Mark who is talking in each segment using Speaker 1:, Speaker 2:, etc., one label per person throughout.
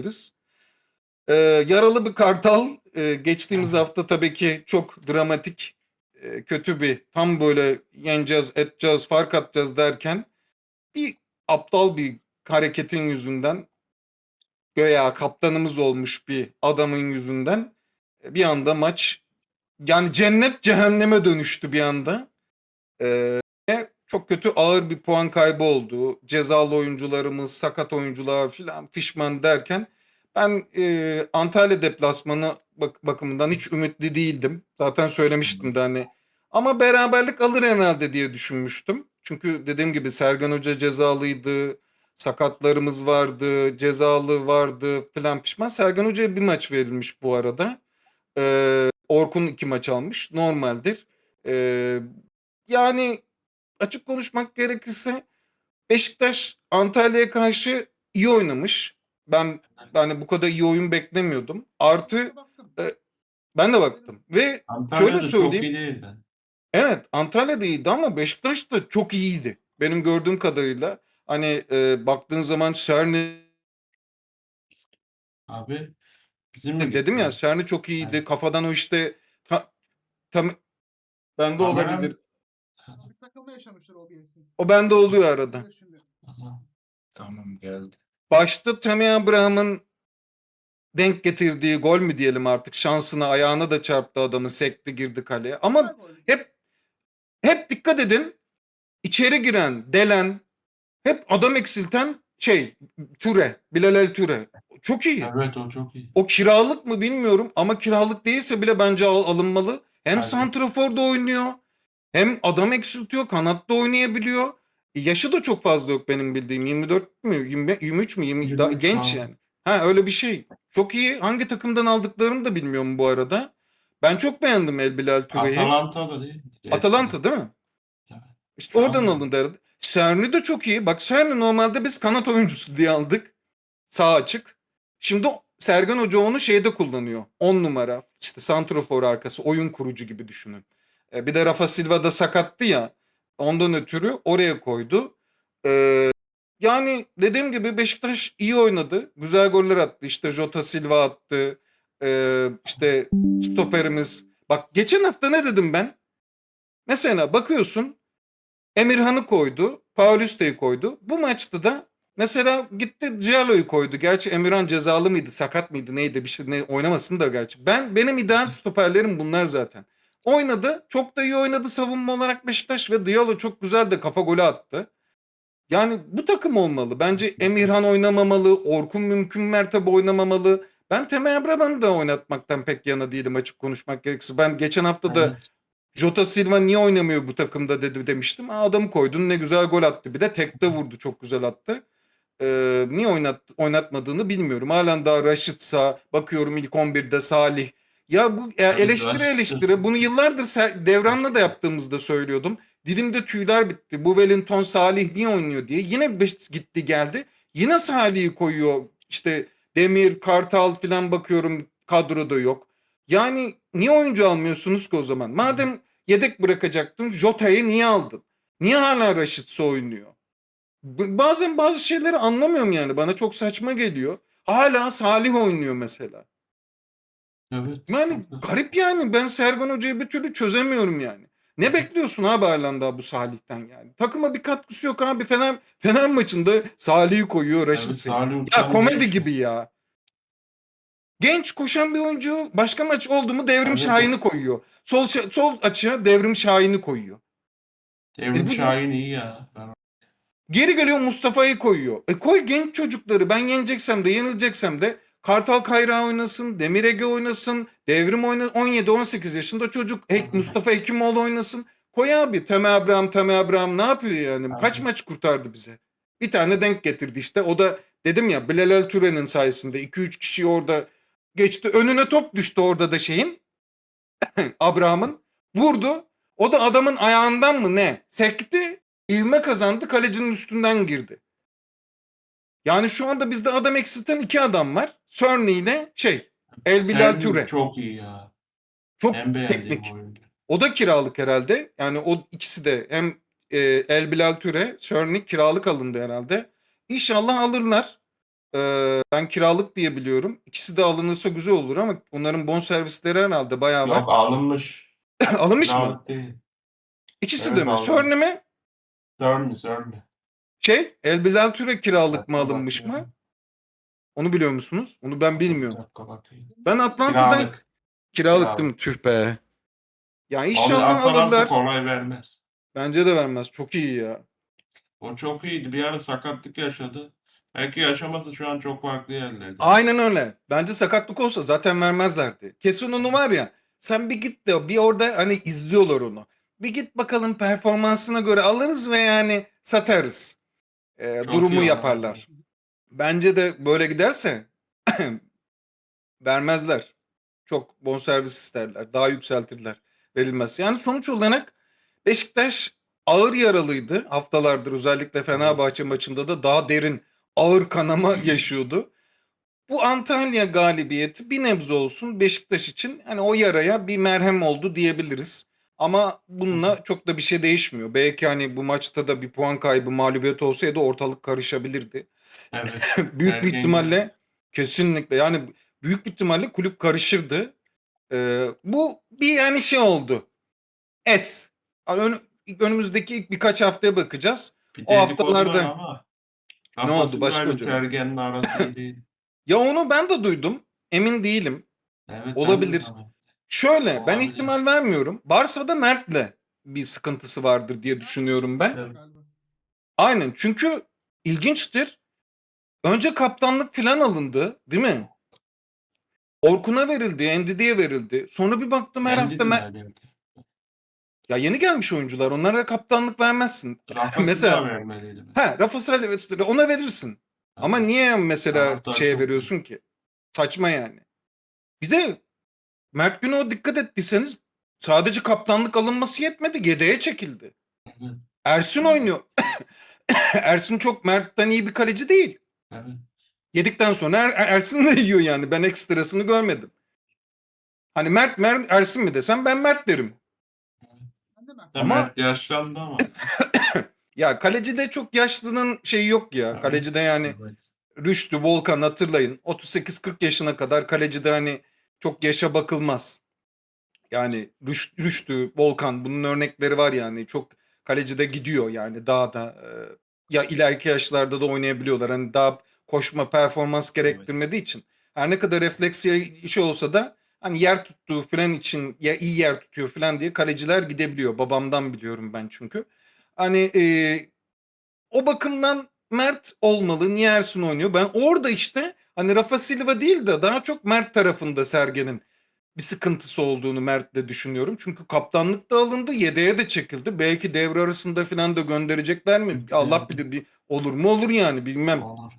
Speaker 1: diyebiliriz. Ee, yaralı bir kartal. Ee, geçtiğimiz hafta tabii ki çok dramatik, e, kötü bir tam böyle yeneceğiz, edeceğiz, fark atacağız derken bir aptal bir hareketin yüzünden göya kaptanımız olmuş bir adamın yüzünden e, bir anda maç yani cennet cehenneme dönüştü bir anda. Ee, çok kötü ağır bir puan kaybı oldu. Cezalı oyuncularımız, sakat oyuncular filan pişman derken ben e, Antalya deplasmanı bak- bakımından hiç ümitli değildim. Zaten söylemiştim de hani. Ama beraberlik alır herhalde diye düşünmüştüm. Çünkü dediğim gibi Sergen Hoca cezalıydı. Sakatlarımız vardı, cezalı vardı filan pişman. Sergen Hoca'ya bir maç verilmiş bu arada. Ee, Orkun iki maç almış. Normaldir. Ee, yani açık konuşmak gerekirse Beşiktaş Antalya'ya karşı iyi oynamış. Ben yani bu kadar iyi oyun beklemiyordum. Artı e, ben de baktım ve
Speaker 2: Antalya'da
Speaker 1: şöyle
Speaker 2: çok
Speaker 1: söyleyeyim.
Speaker 2: iyi değildi.
Speaker 1: Evet Antalya'da iyiydi ama Beşiktaş da çok iyiydi. Benim gördüğüm kadarıyla. Hani e, baktığın zaman Şerni
Speaker 2: Abi bizim mi
Speaker 1: dedim ya
Speaker 2: gitti?
Speaker 1: Şerni çok iyiydi.
Speaker 2: Evet.
Speaker 1: Kafadan o işte ta- tam bende
Speaker 2: Ama-
Speaker 1: olabilir.
Speaker 3: Takılma yaşamıştır o Bielsin.
Speaker 1: O bende oluyor arada.
Speaker 3: Şimdi.
Speaker 2: Aha, Tamam geldi.
Speaker 1: Başta Tammy Abraham'ın denk getirdiği gol mü diyelim artık şansına ayağına da çarptı adamı sekti girdi kaleye. Ama hep hep dikkat edin içeri giren Delen hep adam eksilten şey Türe Bilal El Türe çok iyi.
Speaker 2: Evet o çok iyi.
Speaker 1: O kiralık mı bilmiyorum ama kiralık değilse bile bence al- alınmalı. Hem
Speaker 2: Bence.
Speaker 1: santraforda oynuyor hem adam eksiltiyor kanatta oynayabiliyor. E, Yaşı da çok fazla yok benim bildiğim 24 mü 20, 23 mü 20 daha
Speaker 2: 23
Speaker 1: genç
Speaker 2: falan.
Speaker 1: yani. Ha öyle bir şey. Çok iyi. Hangi takımdan aldıklarını da bilmiyorum bu arada. Ben çok beğendim El Bilal Türe'yi.
Speaker 2: Atalanta'da değil mi? Eskiden.
Speaker 1: Atalanta değil mi?
Speaker 2: Evet.
Speaker 1: İşte
Speaker 2: Şu
Speaker 1: oradan alındı herhalde. Serni de çok iyi. Bak Serni normalde biz kanat oyuncusu diye aldık. Sağ açık. Şimdi Sergen Hoca onu şeyde kullanıyor. 10 numara. İşte santrofor arkası. Oyun kurucu gibi düşünün. E, bir de Rafa Silva da sakattı ya. Ondan ötürü oraya koydu. E, yani dediğim gibi Beşiktaş iyi oynadı. Güzel goller attı. İşte Jota Silva attı. E, işte stoperimiz. Bak geçen hafta ne dedim ben? Mesela bakıyorsun Emirhan'ı koydu. Paulista'yı koydu. Bu maçta da mesela gitti Cialo'yu koydu. Gerçi Emirhan cezalı mıydı, sakat mıydı, neydi bir şey ne oynamasın da gerçi. Ben benim ideal stoperlerim bunlar zaten. Oynadı. Çok da iyi oynadı savunma olarak Beşiktaş ve Diallo çok güzel de kafa golü attı. Yani bu takım olmalı. Bence Emirhan oynamamalı. Orkun mümkün mertebe oynamamalı. Ben Temel Abraham'ı da oynatmaktan pek yana değilim açık konuşmak gerekirse. Ben geçen hafta da
Speaker 2: Evet.
Speaker 1: Jota Silva niye oynamıyor bu takımda dedi demiştim. Aa, adamı koydun ne güzel gol attı. Bir de tekte vurdu çok güzel attı. Ee, niye oynat, oynatmadığını bilmiyorum. Halen daha Raşitsa bakıyorum ilk 11'de Salih. Ya bu
Speaker 2: Raşit-
Speaker 1: eleştire bunu yıllardır Devran'la da yaptığımızda söylüyordum. Dilimde tüyler bitti. Bu Wellington Salih niye oynuyor diye. Yine gitti geldi. Yine Salih'i koyuyor. İşte Demir, Kartal falan bakıyorum kadroda yok. Yani niye oyuncu almıyorsunuz ki o zaman? Madem yedek bırakacaktın Jota'yı niye aldın? Niye hala Raşit'se oynuyor? Bazen bazı şeyleri anlamıyorum yani. Bana çok saçma geliyor. Hala Salih oynuyor mesela.
Speaker 2: Evet.
Speaker 1: Yani garip yani. Ben Sergen Hoca'yı bir türlü çözemiyorum yani. Ne bekliyorsun abi halen daha bu Salih'ten yani? Takıma bir katkısı yok abi. Fener, Fener maçında Salih'i koyuyor Raşit'i.
Speaker 2: Salih
Speaker 1: Ya komedi
Speaker 2: değil.
Speaker 1: gibi ya. Genç koşan bir oyuncu başka maç oldu mu Devrim
Speaker 2: Evet,
Speaker 1: Şahin'i koyuyor. Sol sol açığa Devrim Şahin'i koyuyor.
Speaker 2: Devrim
Speaker 1: E bu-
Speaker 2: Şahin iyi ya. Ben
Speaker 1: Geri geliyor Mustafa'yı koyuyor. E koy genç çocukları. Ben yeneceksem de yenileceksem de Kartal Kayra oynasın, Demir Ege oynasın, Devrim oynasın. 17-18 yaşında çocuk. Mustafa Hekimoğlu oynasın. Koy abi. Teme Abraham, Teme Abraham ne yapıyor yani? Kaç maç kurtardı bize? Bir tane denk getirdi işte. O da dedim ya Bilal Türe'nin sayesinde 2-3 kişi orada geçti. Önüne top düştü orada da şeyin. Abraham'ın. Vurdu. O da adamın ayağından mı ne? Sekti. İvme kazandı. Kalecinin üstünden girdi. Yani şu anda bizde adam eksilten iki adam var. Sörni ile şey. El Bilal Türe.
Speaker 2: Çok iyi ya.
Speaker 1: Çok
Speaker 2: En
Speaker 1: teknik.
Speaker 2: oyuncu.
Speaker 1: O da kiralık herhalde. Yani o ikisi de hem e, El Bilal Türe, Sörni kiralık alındı herhalde. İnşallah alırlar. Ee, ben kiralık diye biliyorum. İkisi de alınırsa güzel olur ama onların bonservisleri herhalde bayağı
Speaker 2: Yok
Speaker 1: var.
Speaker 2: alınmış.
Speaker 1: Alınmış mı?
Speaker 2: Değil.
Speaker 1: İkisi
Speaker 2: Evet,
Speaker 1: de mi? Sörne mi?
Speaker 2: Sörnü Sörnü.
Speaker 1: Şey, Elbilal Türe kiralık mı alınmış mı? Onu biliyor musunuz? Onu ben bilmiyorum. Ben Atlanta'dan
Speaker 2: Kiralık.
Speaker 1: kiralık
Speaker 2: Kiralık.
Speaker 1: değil mi? Tüh be. Ya
Speaker 2: Abi
Speaker 1: inşallah
Speaker 2: Atalanta
Speaker 1: alırlar.
Speaker 2: kolay vermez.
Speaker 1: Bence de vermez. Çok iyi ya.
Speaker 2: O çok iyiydi. Bir ara sakatlık yaşadı. Belki yaşaması şu an çok farklı yerlerde.
Speaker 1: Aynen öyle. Bence sakatlık olsa zaten vermezlerdi. Kesin onu var ya. Sen bir git de bir orada hani izliyorlar onu. Bir git bakalım performansına göre alırız ve yani satarız.
Speaker 2: Çok
Speaker 1: durumu yaparlar. Bence de böyle giderse vermezler. Çok bonservis isterler. Daha yükseltirler. Verilmez. Yani sonuç olarak Beşiktaş ağır yaralıydı. Haftalardır özellikle Fenerbahçe maçında da daha derin ağır kanama yaşıyordu. Bu Antalya galibiyeti bir nebze olsun Beşiktaş için hani o yaraya bir merhem oldu diyebiliriz. Ama bununla çok da bir şey değişmiyor. Belki hani bu maçta da bir puan kaybı mağlubiyet olsaydı ortalık karışabilirdi.
Speaker 2: Evet.
Speaker 1: büyük bir
Speaker 2: Erken
Speaker 1: ihtimalle kesinlikle yani büyük bir ihtimalle kulüp karışırdı. Ee, bu bir yani şey oldu. Es. Ön- önümüzdeki ilk birkaç haftaya bakacağız.
Speaker 2: Bir
Speaker 1: O haftalarda-
Speaker 2: ama.
Speaker 1: Ne oldu başka?
Speaker 2: Sergen'in arası değil.
Speaker 1: Ya onu ben de duydum. Emin değilim.
Speaker 2: Evet, ben de
Speaker 1: Olabilir. Şöyle ben
Speaker 2: Olabilir.
Speaker 1: ihtimal vermiyorum. Barça'da Mert'le bir sıkıntısı vardır diye düşünüyorum ben.
Speaker 2: Evet.
Speaker 1: Aynen çünkü ilginçtir. Önce kaptanlık falan alındı değil mi? Orkun'a verildi, Endidi'ye verildi. Sonra bir baktım her hafta Mer- ya yeni gelmiş oyuncular. Onlara kaptanlık vermezsin.
Speaker 2: Rafa
Speaker 1: Mesela-
Speaker 2: Silva vermeliydi.
Speaker 1: Ha, Rafa Silvestre ona verirsin. Ama niye mesela
Speaker 2: Taraftar
Speaker 1: şeye
Speaker 2: çok
Speaker 1: veriyorsun ki? Saçma yani. Bir de Mert Günok'a dikkat ettiyseniz sadece kaptanlık alınması yetmedi. Yedeğe çekildi.
Speaker 2: Evet.
Speaker 1: Ersin oynuyor. Ersin çok Mert'ten iyi bir kaleci değil.
Speaker 2: Evet.
Speaker 1: Yedikten sonra Er- Er- Ersin de yiyor yani. Ben ekstrasını görmedim. Hani Mert, Mert Ersin mi desem ben Mert derim.
Speaker 3: Mert.
Speaker 1: Ama-
Speaker 2: Ama yaşlandı ama.
Speaker 1: Ya kalecide çok yaşlının şeyi yok ya.
Speaker 2: Evet.
Speaker 1: Kalecide yani
Speaker 2: Evet.
Speaker 1: Rüştü, Volkan hatırlayın. 38-40 yaşına kadar kalecide hani çok yaşa bakılmaz. Yani Rüş, Rüştü, Volkan bunun örnekleri var yani. Çok kalecide gidiyor yani daha da e, ya ileriki yaşlarda da oynayabiliyorlar. Hani daha koşma performans gerektirmediği için. Her ne kadar refleksiye işi olsa da hani yer tuttuğu falan için ya iyi yer tutuyor falan diye kaleciler gidebiliyor. Babamdan biliyorum ben çünkü. Hani e, o bakımdan Mert olmalı. Niye Ersin oynuyor? Ben orada işte hani Rafa Silva değil de daha çok Mert tarafında Sergen'in bir sıkıntısı olduğunu Mert'le düşünüyorum. Çünkü kaptanlık da alındı, yedeğe de çekildi. Belki devre arasında falan da gönderecekler mi? Allah bilir bir olur mu olur yani bilmem.
Speaker 2: Olur.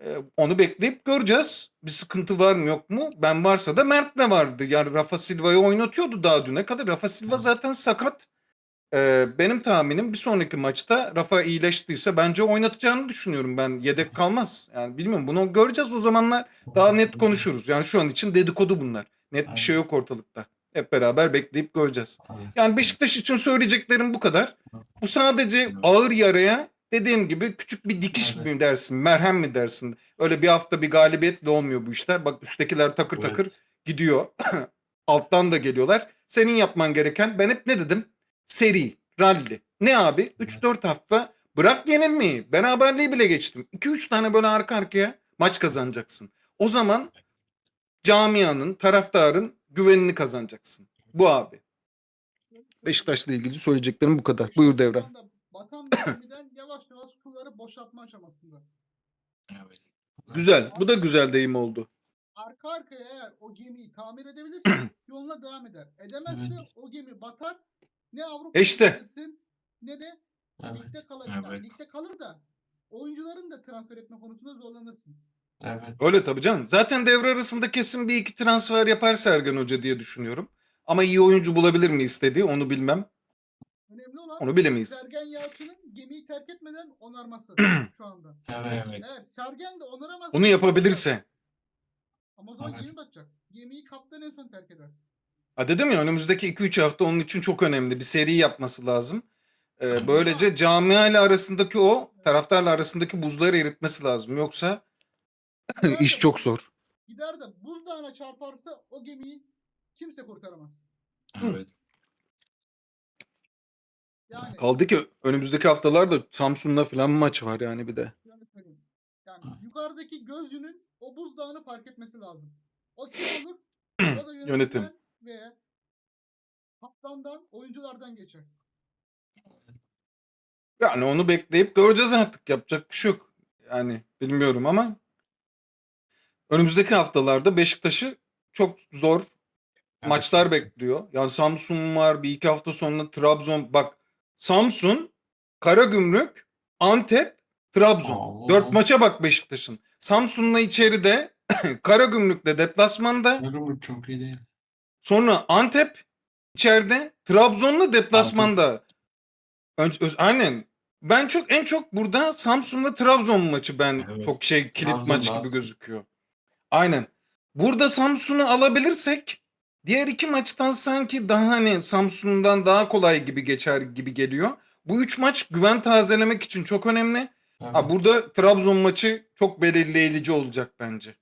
Speaker 1: Ee, onu bekleyip göreceğiz. Bir sıkıntı var mı yok mu? Ben varsa da Mert de vardı. Yani Rafa Silva'yı oynatıyordu daha düne kadar. Rafa Silva zaten sakat. Ee, benim tahminim bir sonraki maçta Rafa iyileştiyse bence oynatacağını düşünüyorum ben. Yedek kalmaz. Yani bilmiyorum bunu göreceğiz o zamanlar daha net konuşuruz. Yani şu an için dedikodu bunlar. Net bir şey yok ortalıkta. Hep beraber bekleyip göreceğiz. Yani Beşiktaş için söyleyeceklerim bu kadar. Bu sadece ağır yaraya dediğim gibi küçük bir dikiş mi dersin, merhem mi dersin? Öyle bir hafta bir galibiyetle olmuyor bu işler. Bak üsttekiler takır takır gidiyor. Alttan da geliyorlar. Senin yapman gereken ben hep ne dedim? Seri, rally. Ne abi? 3-4 hafta bırak yenilmeyi. Beraberliği bile geçtim. 2-3 tane böyle arka arkaya maç kazanacaksın. O zaman camianın, taraftarın güvenini kazanacaksın. Bu abi. Beşiktaş'la ilgili söyleyeceklerim bu kadar. Buyur Devran.
Speaker 3: Batan bir gemiden yavaş yavaş suları boşaltma aşamasında.
Speaker 4: Evet.
Speaker 1: Güzel. Bu da güzel deyim oldu.
Speaker 3: Arka arkaya eğer o gemiyi tamir edebilirse yoluna devam eder. Edemezse
Speaker 2: Evet.
Speaker 3: o gemi batar. Ne Avrupa
Speaker 1: İşte.
Speaker 3: gidersin, ne de
Speaker 2: Evet.
Speaker 3: ligde kalır. Yani
Speaker 4: Evet.
Speaker 3: ligde kalır da oyuncuların da transfer etme konusunda zorlanırsın.
Speaker 2: Evet.
Speaker 1: Öyle tabii canım. Zaten devre arasında kesin bir iki transfer yapar Sergen Hoca diye düşünüyorum. Ama iyi oyuncu bulabilir mi istediği onu bilmem.
Speaker 3: Önemli olan
Speaker 1: Onu bilemeyiz.
Speaker 3: Sergen Yalçın'ın gemiyi terk etmeden onarması şu anda.
Speaker 2: Evet.
Speaker 4: Evet.
Speaker 3: Eğer Sergen de onaramazsa
Speaker 1: Bunu yapabilirse.
Speaker 3: Ama o zaman
Speaker 2: Evet.
Speaker 3: gemi batacak. Gemiyi kaptan en son terk eder.
Speaker 1: Ha dedim ya önümüzdeki 2-3 hafta onun için çok önemli. Bir seri yapması lazım. Ee, böylece camia ile arasındaki o taraftarla arasındaki buzları eritmesi lazım. Yoksa İş çok zor.
Speaker 3: Gider de buzdağına çarparsa o gemiyi kimse kurtaramaz.
Speaker 2: Evet.
Speaker 3: Yani
Speaker 1: Kaldı ki önümüzdeki haftalarda Samsun'la falan maç var yani bir de.
Speaker 3: söyleyeyim. Yani yukarıdaki gözcünün o buzdağını fark etmesi lazım. O kim olur? O da
Speaker 1: Yönetim.
Speaker 3: Ve kaptandan, oyunculardan geçer.
Speaker 1: Yani onu bekleyip göreceğiz artık. Yapacak bir şey yok. Yani bilmiyorum ama önümüzdeki haftalarda Beşiktaş'ı çok zor maçlar bekliyor. Yani Samsun var. Bir iki hafta sonra Trabzon. Bak Samsun, Karagümrük, Antep, Trabzon.
Speaker 2: Oo.
Speaker 1: Dört maça bak Beşiktaş'ın. Samsun'la içeride, Karagümrük'le deplasmanda.
Speaker 2: Takım çok iyi değil.
Speaker 1: Sonra Antep içeride, Trabzon'la deplasmanda. Önce, öz- aynen. Ben çok en çok burada Samsun'la Trabzon maçı ben
Speaker 2: Evet.
Speaker 1: çok şey kilit
Speaker 2: Trabzon
Speaker 1: maç gibi gözüküyor. Aynen. Burada Samsun'u alabilirsek diğer iki maçtan sanki daha hani Samsun'dan daha kolay gibi geçer gibi geliyor. Bu üç maç güven tazelemek için çok önemli.
Speaker 2: Evet.
Speaker 1: Ha, burada Trabzon maçı çok belirleyici olacak bence.